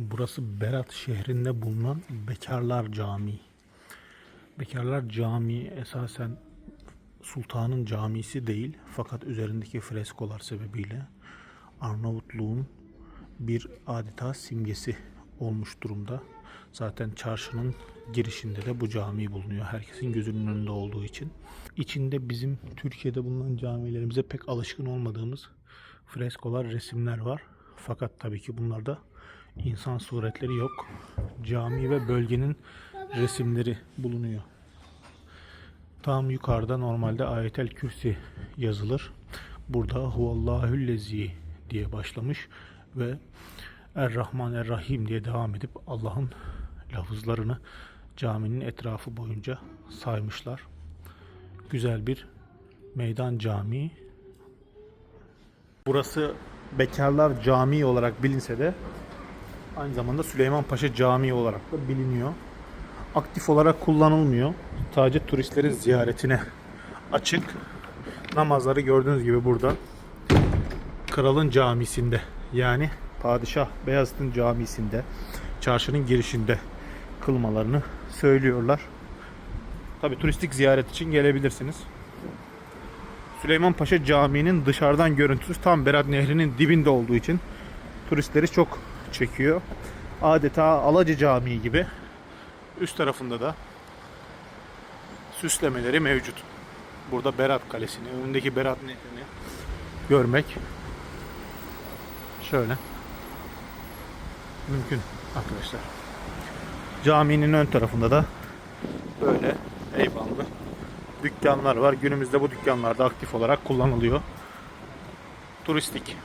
Burası Berat şehrinde bulunan Bekarlar Camii. Bekarlar Camii esasen sultanın camisi değil fakat üzerindeki freskolar sebebiyle Arnavutluğun bir adeta simgesi olmuş durumda. Zaten çarşının girişinde de bu cami bulunuyor. Herkesin gözünün önünde olduğu için. İçinde bizim Türkiye'de bulunan camilerimize pek alışkın olmadığımız freskolar, resimler var. Fakat tabii ki bunlarda insan suretleri yok. Cami ve bölgenin resimleri bulunuyor. Tam yukarıda normalde ayetel kürsi yazılır. Burada huvallahüllezi diye başlamış ve Er-Rahman Er-Rahim diye devam edip Allah'ın lafızlarını caminin etrafı boyunca saymışlar. Güzel bir meydan camii. Burası Bekarlar Camii olarak bilinse de aynı zamanda Süleyman Paşa Camii olarak da biliniyor. Aktif olarak kullanılmıyor. Sadece turistlerin ziyaretine açık. Namazları gördüğünüz gibi burada Kralın Camisi'nde yani Padişah Beyazıt'ın camisinde çarşının girişinde kılmalarını söylüyorlar. Tabi turistik ziyaret için gelebilirsiniz. Süleyman Paşa Camii'nin dışarıdan görüntüsü tam Berat Nehri'nin dibinde olduğu için turistleri çok çekiyor. Adeta Alacı Camii gibi. Üst tarafında da süslemeleri mevcut. Burada Berat Kalesi'ni, önündeki Berat Nehri'ni görmek şöyle mümkün arkadaşlar. Caminin ön tarafında da böyle eyvallah dükkanlar var. Günümüzde bu dükkanlarda aktif olarak kullanılıyor. Turistik.